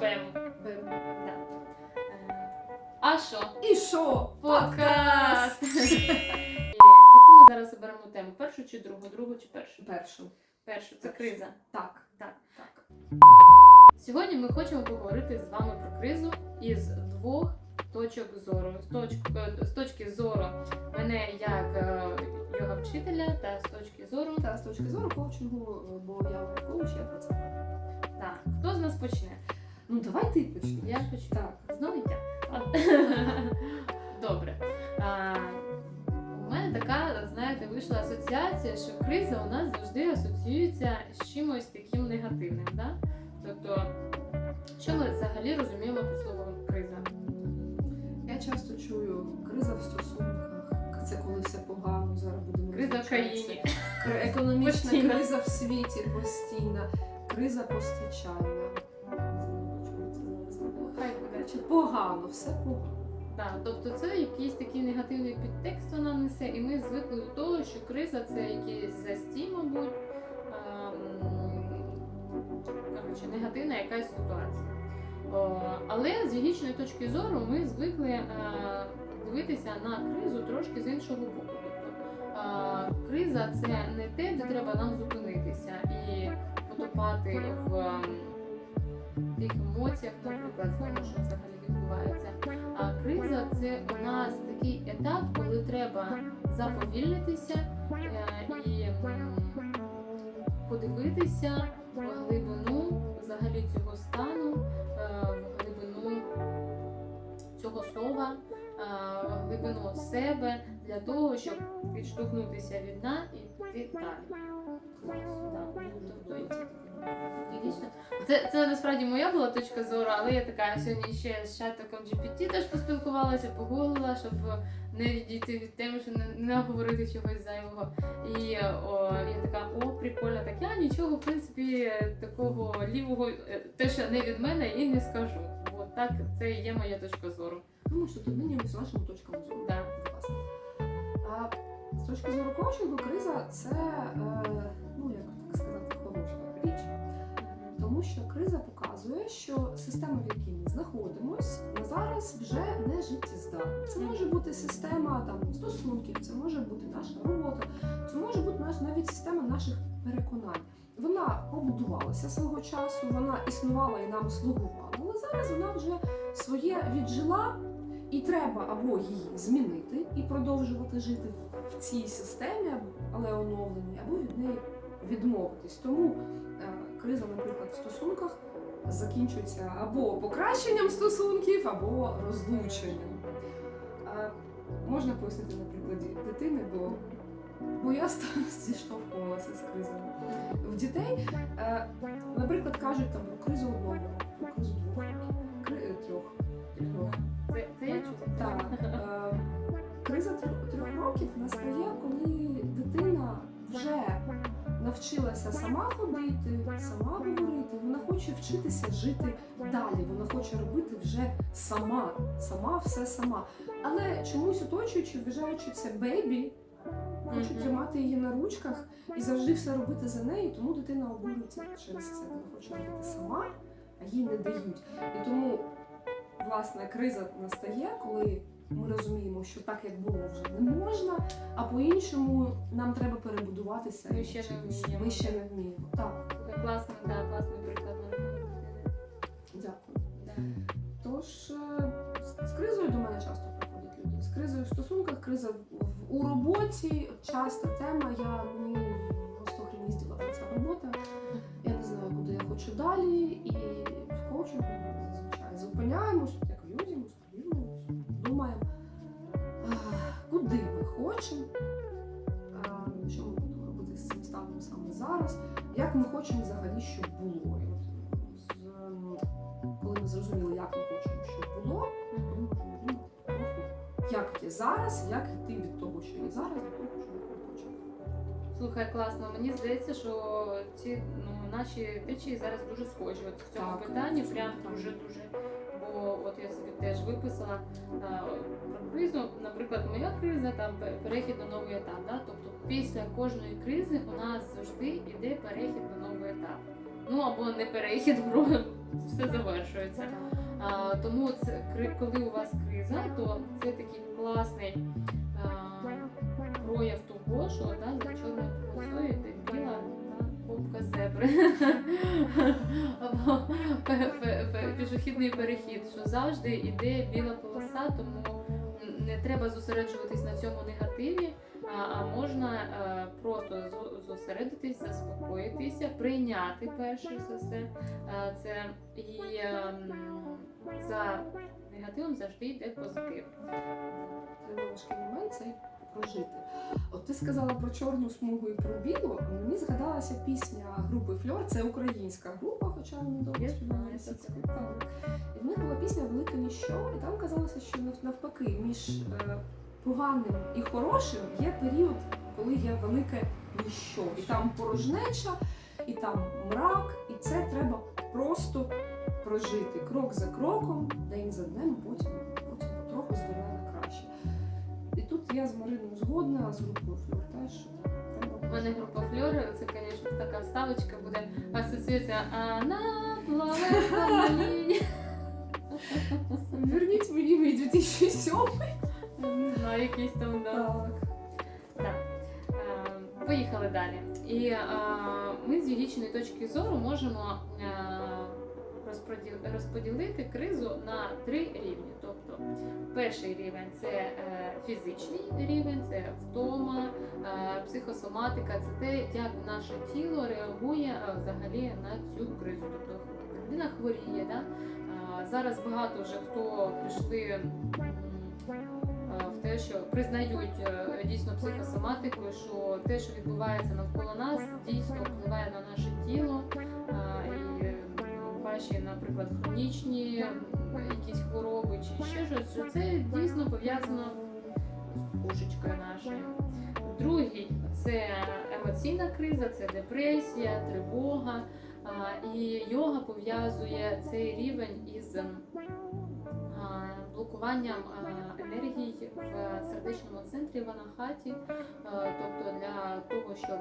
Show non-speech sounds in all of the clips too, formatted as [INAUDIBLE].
Бем. Бем. Да. Е, А що? І що? Подкаст! Яку ми зараз оберемо тему? Першу чи другу? Другу чи першу? Першу. Першу це Першу. криза. Так. Так. Так. Сьогодні ми хочемо поговорити з вами про кризу із двох точок зору. З, точ... е, з точки зору мене як е, йога-вчителя та з точки зору. Та з точки зору коучингу, бо я коуч, я про це. Так, хто з нас почне? Ну давай ти почнеш. Я почну. Так. Знову я. [LAUGHS] Добре. А, у мене така, знаєте, вийшла асоціація, що криза у нас завжди асоціюється з чимось таким негативним. Да? Тобто, що ми взагалі розуміємо під словом криза? Я часто чую криза в стосунках. Це коли все погано, зараз будемо Криза в країні. Економічна криза в світі постійна, криза постачання. Коротше, погано, все погано. Да, тобто це якийсь такий негативний підтекст вона несе, і ми звикли до того, що криза це якийсь застій, мабуть, ем, коротше, негативна якась ситуація. Але з логічної точки зору ми звикли е, дивитися на кризу трошки з іншого боку. Тобто е, криза це не те, де треба нам зупинитися і потопати в ем, тих емоціях, наприклад, тому, що взагалі відбувається. А криза це у нас такий етап, коли треба заповільнитися е, і подивитися в глибину взагалі цього стану, е, в глибину цього слова, е, в глибину себе для того, щоб відштовхнутися від дна і піти далі. Це, це насправді моя була точка зору, але я така сьогодні ще з чатиком GPT теж поспілкувалася, погуглила, щоб не відійти від теми, щоб не, не говорити чогось зайвого. І о, я така, о, прикольно, так я нічого, в принципі, такого лівого, е, те, що не від мене, і не скажу. От так, це і є моя точка зору. Ну, що тут нині з вашими точками зору. Да. Власне. А з точки зору коучингу, криза це, е, ну як Тому що криза показує, що система, в якій ми знаходимось, на зараз вже не життєздатна. Це може бути система там стосунків, це може бути наша робота, це може бути наш навіть система наших переконань. Вона побудувалася свого часу, вона існувала і нам слугувала, але зараз вона вже своє віджила, і треба або її змінити і продовжувати жити в цій системі, але оновленій, або від неї відмовитись. Тому е, криза, наприклад, в стосунках закінчується або покращенням стосунків, або розлученням. Е, Можна пояснити на прикладі дитини, бо, бо я [LAUGHS] зіштовхувалася з кризами. В дітей, е, наприклад, кажуть там про кризу одного про кризу двох кри- трьох. трьох. Це, це я чула. Так, е, [LAUGHS] криза трьох років настає, коли дитина вже навчилася сама ходити, сама говорити. Вона хоче вчитися жити далі. Вона хоче робити вже сама, сама все сама. Але чомусь оточуючи, вважаючи це бейбі, хочуть Мгм. тримати її на ручках і завжди все робити за нею, тому дитина обурюється через це. Вона хоче робити сама, а їй не дають. І тому власне криза настає, коли ми розуміємо, що так як було вже не можна, а по-іншому нам треба перебудуватися. Ми ще не вміємо. Ми ще не вміємо. Так, Класно, да, класний приклад. дякую. Да. Тож е, з- кризою до мене часто приходять люди. З кризою в стосунках, криза в- в- у роботі часта тема. Я зараз, того, що хочемо. Слухай, класно. Мені здається, що ці ну, наші течії зараз дуже схожі. От в цьому Так, питанні прям дуже дуже. Бо от я собі теж виписала а, про кризу. Наприклад, моя криза там перехід на новий етап. Да? Тобто після кожної кризи у нас завжди йде перехід до нового етапу. Ну або не перехід, [LAUGHS] бо все завершується. А, тому це коли у вас криза, то це такий класний того, що да, за чорною полосою йде біла попка зебри. Або пішохідний перехід, що завжди йде біла полоса, тому не треба зосереджуватись на цьому негативі, а, можна е, просто зо- зосередитись, заспокоїтися, прийняти перше за все е, це і ем, за негативом завжди йде позитив. Треба важкий момент прожити. От ти сказала про чорну смугу і про білу. а Мені згадалася пісня групи Фльор. Це українська група, хоча вони довго Я співали знаю російською. таке. Так. І в них була пісня Велике ніщо, і там казалося, що навпаки, між е, поганим і хорошим є період, коли є велике ніщо. І там порожнеча, і там мрак, і це треба просто прожити крок за кроком, день за днем, потім, потім потроху зверне на краще. Я з Мариною згодна, а з групою Флюр теж. У мене група фльори, це, звісно, така вставочка буде асоціюється Она плаває. Верніть мені мій 2007. Не знаю, якийсь там, да. Так. Поїхали далі. І ми з юридичної точки зору можемо розподілити кризу на три рівні. Тобто, перший рівень це е, фізичний рівень, це втома, е, психосоматика, це те, як наше тіло реагує е, взагалі на цю кризу. Тобто людина хворіє. Да? Зараз багато вже хто пішли. в те, що признають дійсно психосоматику, що те, що відбувається навколо нас, дійсно впливає на наше тіло. Ваші, наприклад, хронічні якісь хвороби чи ще щось, що це дійсно пов'язано з пушечкою нашою. Другий це емоційна криза, це депресія, тривога. І йога пов'язує цей рівень із блокуванням енергії в сердечному центрі в анахаті. Тобто для того, щоб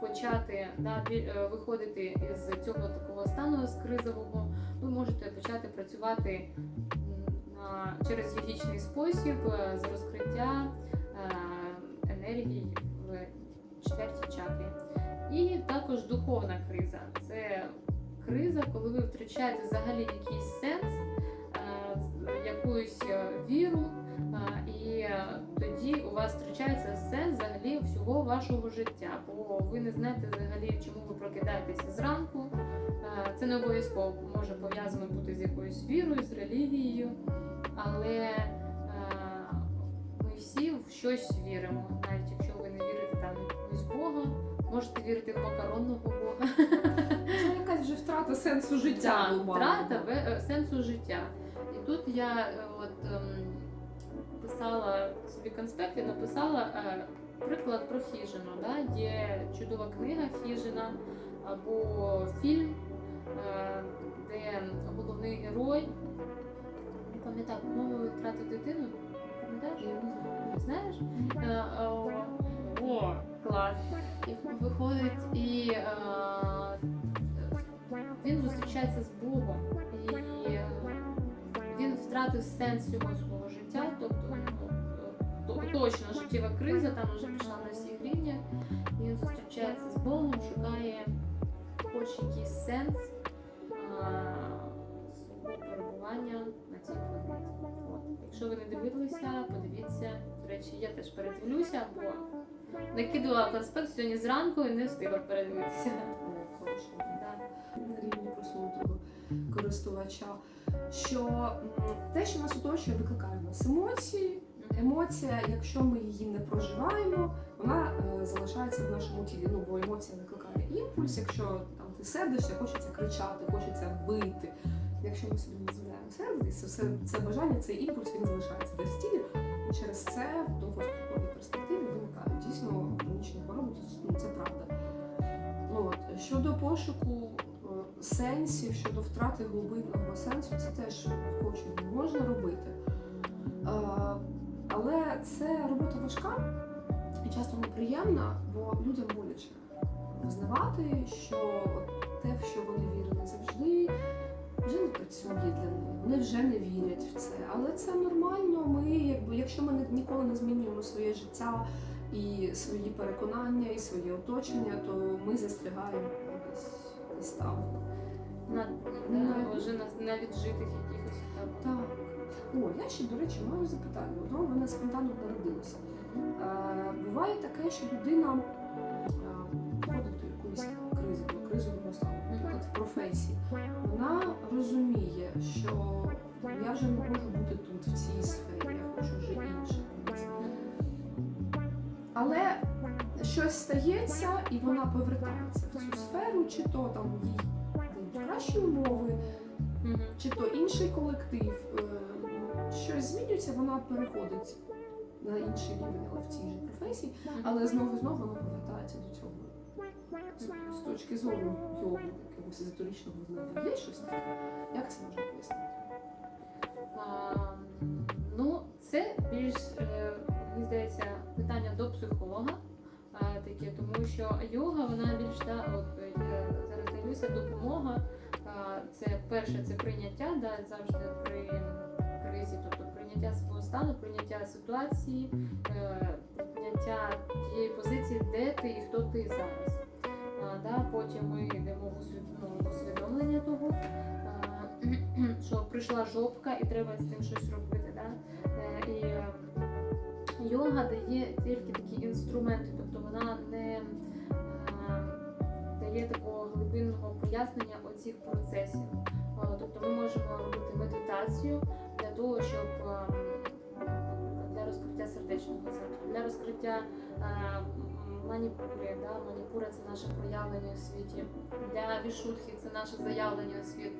почати да, е, виходити з цього такого стану з кризового, ви можете почати працювати на, через йогічний спосіб е, з розкриття е, енергії в четвертій чакрі. І також духовна криза. Це криза, коли ви втрачаєте взагалі якийсь сенс, якусь е, віру, і тоді у вас втрачається сенс взагалі всього вашого життя, бо ви не знаєте взагалі, чому ви прокидаєтеся зранку. Це не обов'язково може пов'язано бути з якоюсь вірою, з релігією, але ми всі в щось віримо, навіть якщо ви не вірите там в якогось Бога, можете вірити в макаронного Бога. Це якась вже втрата сенсу життя. Так, втрата е, сенсу життя. Тут я е, от ем, писала собі конспект і написала е, приклад про хижину. Да? Є чудова книга Хижина або фільм, е, де головний герой. Не пам'ятаю, по-моєму, втратив дитину. Пам'ятаєш? Знаєш? О, клас. І виходить, і він зустрічається з він сенс всього свого життя, тобто ну, то- точно життєва криза, там вже пішла на всіх рівнях. І він зустрічається з Богом, шукає хоч якийсь сенс а, свого перебування на цій планеті. От. Якщо ви не дивилися, подивіться. До речі, я теж передивлюся, бо накидувала конспект сьогодні зранку і не встигла передивитися. На рівні просунутого користувача, що те, що нас оточує, викликає нас емоції. Емоція, якщо ми її не проживаємо, вона е, залишається в нашому тілі. Ну бо емоція викликає імпульс. Якщо там ти сердишся, хочеться кричати, хочеться бити. Якщо ми собі не дозволяємо сердитися, все це бажання, цей імпульс він залишається десь в тілі. І через це в довгостроковій перспективі виникають дійсно хронічні хвороби. Ну, це правда. От, щодо пошуку сенсів, щодо втрати глибинного сенсу, це теж коучингу можна робити. Е, але це робота важка, і часто неприємна, бо людям боляче визнавати, що те, в що вони вірили завжди, вже не працює для них. Вони вже не вірять в це. Але це нормально. Ми, якби, якщо ми ніколи не змінюємо своє життя і свої переконання, і своє оточення, то ми застрягаємо десь там. На, на, вже на, на віджитих якихось етапах. Так. О, я ще, до речі, маю запитання. Воно в мене спонтанно народилося. Е, буває таке, що людина входить до якоїсь кризи, до кризового стану, наприклад, в професії. Вона розуміє, що я вже не можу бути тут, в цій сфері, я хочу вже інше. Але щось стається, і вона повертається в цю сферу, чи то там їй кращі умови, чи то інший колектив, е, щось змінюється, вона переходить на інший рівень, але в цій же професії, але знову і знову вона повертається до цього. З, з точки зору його якогось езотеричного знання. Є щось таке? Як це можна пояснити? А, ну, це більш, е, мені здається, питання до психолога. А, тому що йога, вона більш да, от зараз дивлюся, допомога. Це перше, це прийняття, да, завжди при кризі, тобто прийняття свого стану, прийняття ситуації, е, прийняття тієї позиції, де ти і хто ти зараз. Да, потім ми йдемо в ну, усвідомлення того, [CLEARS THROAT] що прийшла жопка і треба з цим щось робити. Йога дає тільки такі інструменти, тобто вона не е, дає такого глибинного пояснення оцих процесів. Е, Тобто ми можемо робити медитацію для того, щоб е, для розкриття сердечного центру, для розкриття маніпури. Да? Маніпура це наше проявлення у світі. Для вішутхи це наше заявлення у світ.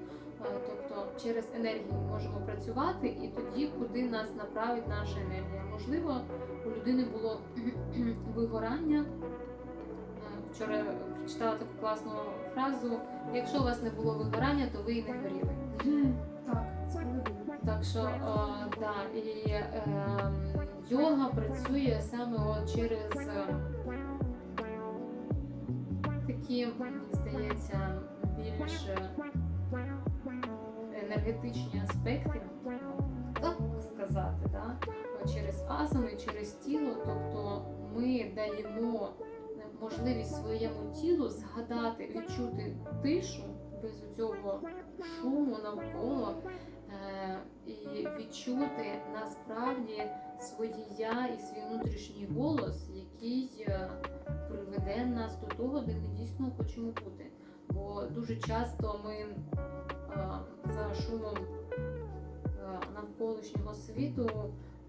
Тобто через енергію ми можемо працювати і тоді, куди нас направить наша енергія. Можливо, у людини було [CLEARS THROAT] вигорання. Вчора прочитала таку класну фразу: якщо у вас не було вигорання, то ви і не горіли. Так, справедливо. Так що е, да, і е, йога працює саме от через е, такі, мені здається, більш е, енергетичні аспекти, так сказати, да? Через асани, через тіло. Тобто ми даємо можливість своєму тілу згадати, відчути тишу без цього шуму навколо. Е, і відчути насправді своє я і свій внутрішній голос, який е, приведе нас до того, де ми дійсно хочемо бути. Бо дуже часто ми е, за шумом е, навколишнього світу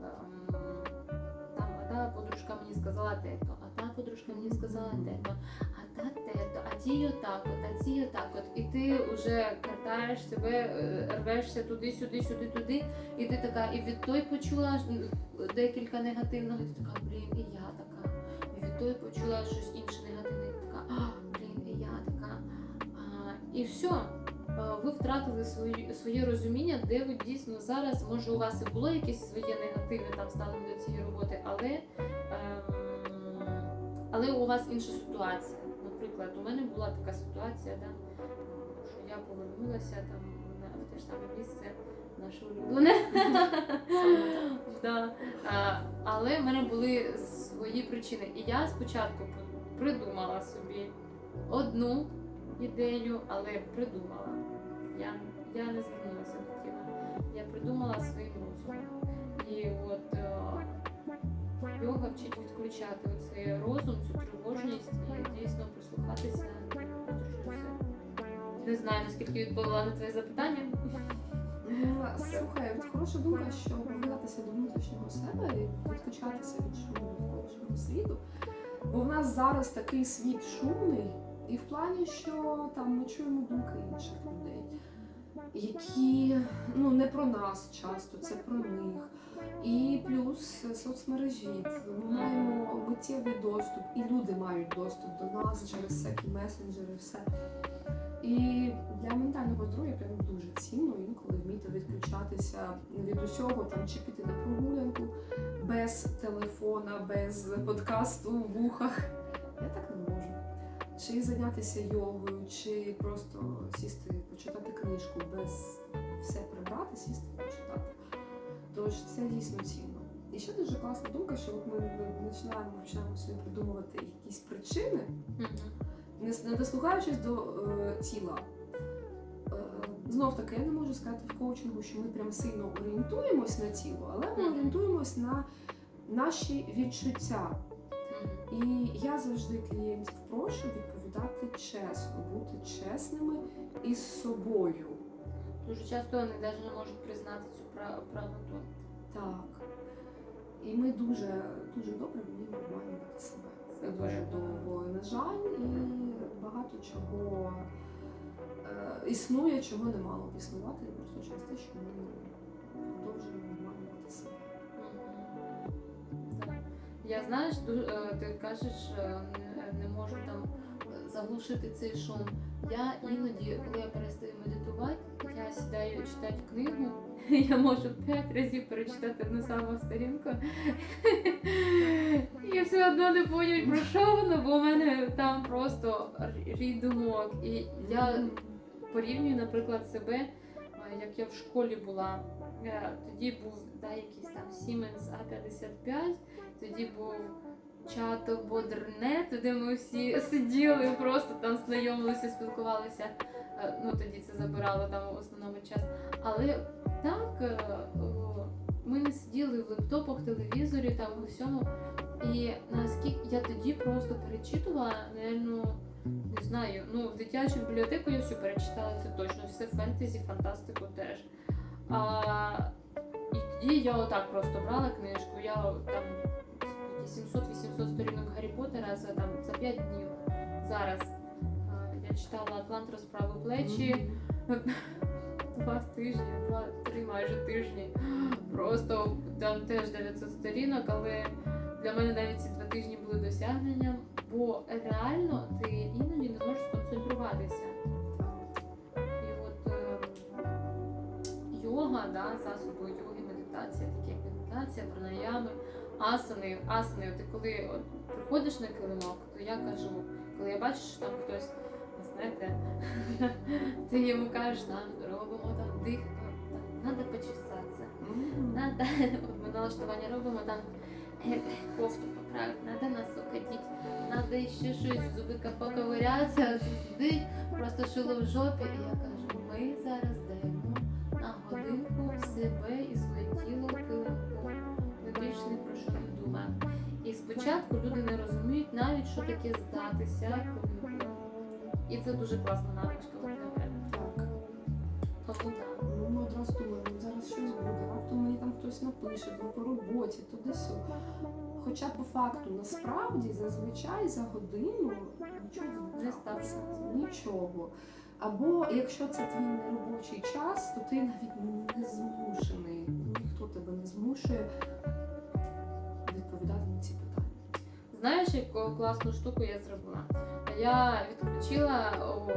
ем, там, а та подружка мені сказала те-то, а та подружка мені сказала те-то, а та те-то, а ті отак от, а ці отак от. І ти вже картаєш себе, е, рвешся туди, сюди, сюди, туди. І ти така, і від той почула декілька негативного, і ти така, блін, і я така. І від той почула щось інше негативне, і ти така, і все. Ви втратили свої, своє розуміння, де ви дійсно зараз, може, у вас і було якесь своє негативне там станом до цієї роботи, але, ем, але у вас інша ситуація. Наприклад, у мене була така ситуація, да, що я повернулася там в те ж саме місце, наше улюблене. Да. А, Але в мене були свої причини. І я спочатку придумала собі одну ідею, але придумала. Я, я не звернулася до тіла. Я придумала своїм розумом. І от е, йога вчить відключати оцей розум, цю тривожність і дійсно прислухатися. Не знаю, наскільки відповіла на твоє запитання. Ну, Слухай, хороша думка, що повертатися до внутрішнього себе і відключатися від шуму навколишнього світу. Бо в нас зараз такий світ шумний, і в плані, що там ми чуємо думки інших людей, які ну не про нас часто, це про них. І плюс соцмережі. Ми маємо миттєвий доступ, і люди мають доступ до нас через всякі месенджери, все. І для ментального здоров'я прям дуже цінно інколи вміти відключатися від усього, там чи піти на прогулянку без телефона, без подкасту в вухах. Я так не можу. Чи зайнятися йогою, чи просто сісти, почитати книжку без все прибрати, сісти і почитати. Тож це дійсно цінно. І ще дуже класна думка, що от ми починаємо, починаємо собі придумувати якісь причини, не, не дослухаючись до е, тіла. Е, знов таки, я не можу сказати в коучингу, що ми прям сильно орієнтуємось на тіло, але ми орієнтуємось на наші відчуття. І я завжди клієнтів прошу відповідати чесно, бути чесними із собою. Дуже часто вони навіть не можуть признати цю пра- правоту. Так. І ми дуже, дуже добре вміємо обманювати себе. Це дуже довго, на жаль, і багато чого е, існує, чого не мало б існувати, просто через те, що ми продовжуємо обманювати себе. Я знаєш, е, ти кажеш, е, не- можу там е, заглушити цей шум. Я іноді, коли я перестаю медитувати, я сідаю читати книгу, [LAUGHS] я можу п'ять разів перечитати одну саму сторінку. [LAUGHS] І все одно не поняв, про що воно, бо у мене там просто рій думок. І я порівнюю, наприклад, себе, як я в школі була. Тоді був да, якийсь там Siemens A55, тоді був чат Бодрнет, де ми всі сиділи, просто там знайомилися, спілкувалися. Е, Ну тоді це забирало там в основному час. Але так е, ми не сиділи в лептопах, телевізорі, там у всьому. І наскільки я тоді просто перечитувала, напевно, не знаю, ну в дитячу бібліотеку я всю перечитала, це точно, все фентезі, фантастику теж. А, і я отак просто брала книжку, я там 700-800 сторінок Гаррі Поттера за там за 5 днів. Зараз я читала Атлант розправи плечі [LAUGHS] два тижні, два-три майже тижні. Просто там теж 900 сторінок, але для мене навіть ці два тижні були досягненням, бо реально ти іноді не можеш сконцентруватися. І от е, йога, да, засоби йоги, медитація, такі як медитація, пранаями, асани. Асани, ти коли от, приходиш на килимок, то я кажу, коли я бачу, що там хтось, знаєте, [LAUGHS] ти йому кажеш, там робимо там дих, треба почесатися. [LAUGHS] Ми налаштування робимо там е, кофту поправити, надо носок одіть, надо ще щось зуби поковирятися, [LAUGHS] сидить, просто шило в жопі. І я кажу, ми зараз спочатку люди не розуміють навіть, що таке здатися. І це дуже класна навичка от. Так. Тому так. Ну, ми одразу думаємо, «Ну, зараз щось буде, раптом мені там хтось напише, бо по роботі, туди сюди. Хоча по факту насправді зазвичай за годину нічого не ставиться. Нічого. Або якщо це твій неробочий час, то ти навіть не змушений. Ніхто тебе не змушує відповідати на ці питання. Знаєш, яку класну штуку я зробила? Я відключила о,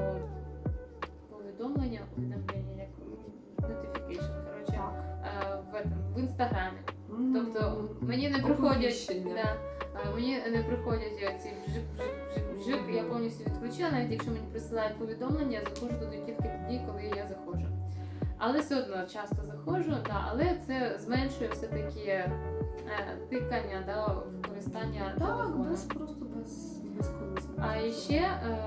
повідомлення, увідомлення, як notification, коротше, е, в, этом, в інстаграмі. Тобто мені не приходять, да, е, мені не приходять ці бжик, бжик, бжик. Я повністю відключила, навіть якщо мені присилають повідомлення, я заходжу туди тільки тоді, коли я заходжу. Але все одно часто заходжу, да, але це зменшує все-таки е, тикання, да, використання Так, телефону. без просто без, без. А ще е,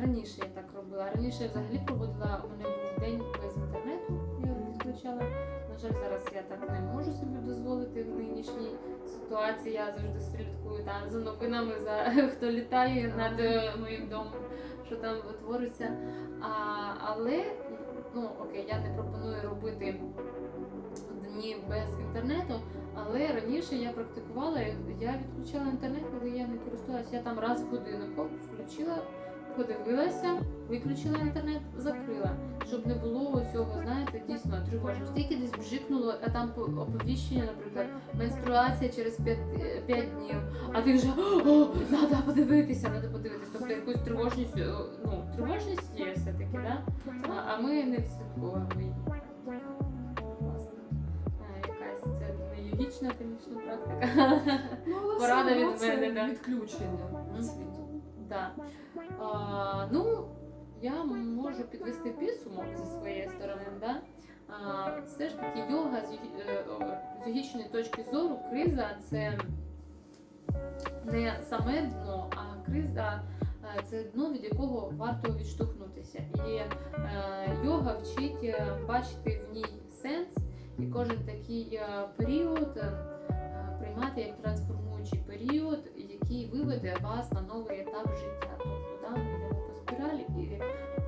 раніше я так робила. Раніше я взагалі проводила, у мене був день без інтернету, я відключала. На жаль, зараз я так не можу собі дозволити в нинішній ситуації. Я завжди слідкую там за новинами, за [LAUGHS] хто літає над е, моїм домом, що там твориться. А, але ну окей, я не пропоную робити дні без інтернету. Але раніше я практикувала, я відключала інтернет, коли я не користувалася. Я там раз в годину включила, подивилася, виключила інтернет, закрила, щоб не було цього, знаєте, дійсно тривожно. Тільки десь бжикнуло, а там оповіщення, наприклад, менструація через 5, днів, а ти вже о, треба подивитися, треба подивитися. Тобто якусь тривожність, ну, тривожність є все-таки, да? а, а ми не відслідковуємо її. Це не йогічна, звісно, практика. Ну, але Порада все одно від це мене, да. відключення від світу. Да. А, ну, я можу підвести підсумок зі своєї сторони. Да? А, все ж таки, йога з, йогі- е, о, з йогічної точки зору, криза це не саме дно, а криза е, це дно, від якого варто відштовхнутися. І е, йога вчить е, бачити в ній сенс, і кожен такий е, період е, приймати як трансформуючий період, який виведе вас на новий етап життя. Тобто да, ми йдемо по спіралі, і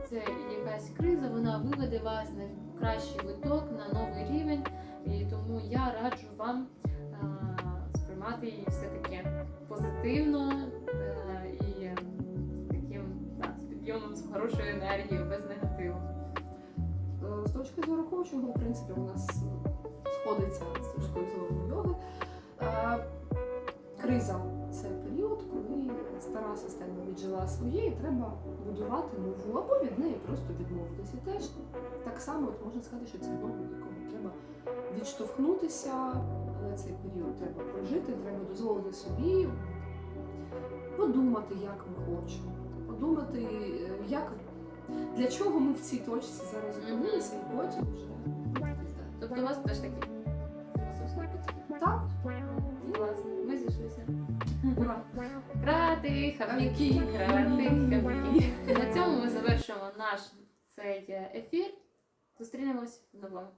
це якась криза, вона виведе вас на кращий виток, на новий рівень. І тому я раджу вам е, сприймати її все-таки позитивно е, і таким підйомом з хорошою енергією, без негативу. З точки зору коучингу, в принципі, у нас сходиться з точкою зору йоги. Криза це період, коли стара система віджила своє, і треба будувати нову, або від неї просто відмовитися. Теж так само от можна сказати, що це від якого треба відштовхнутися, але цей період треба прожити, треба дозволити собі подумати, як ми хочемо, подумати, е, як для чого ми в цій точці зараз опинилися, і потім вже. Тобто у вас теж такі. Так, Класно, ми зійшлися. ура! Крати, хавніки, крати, хавніки. На цьому ми завершуємо наш цей ефір. Зустрінемось в новому.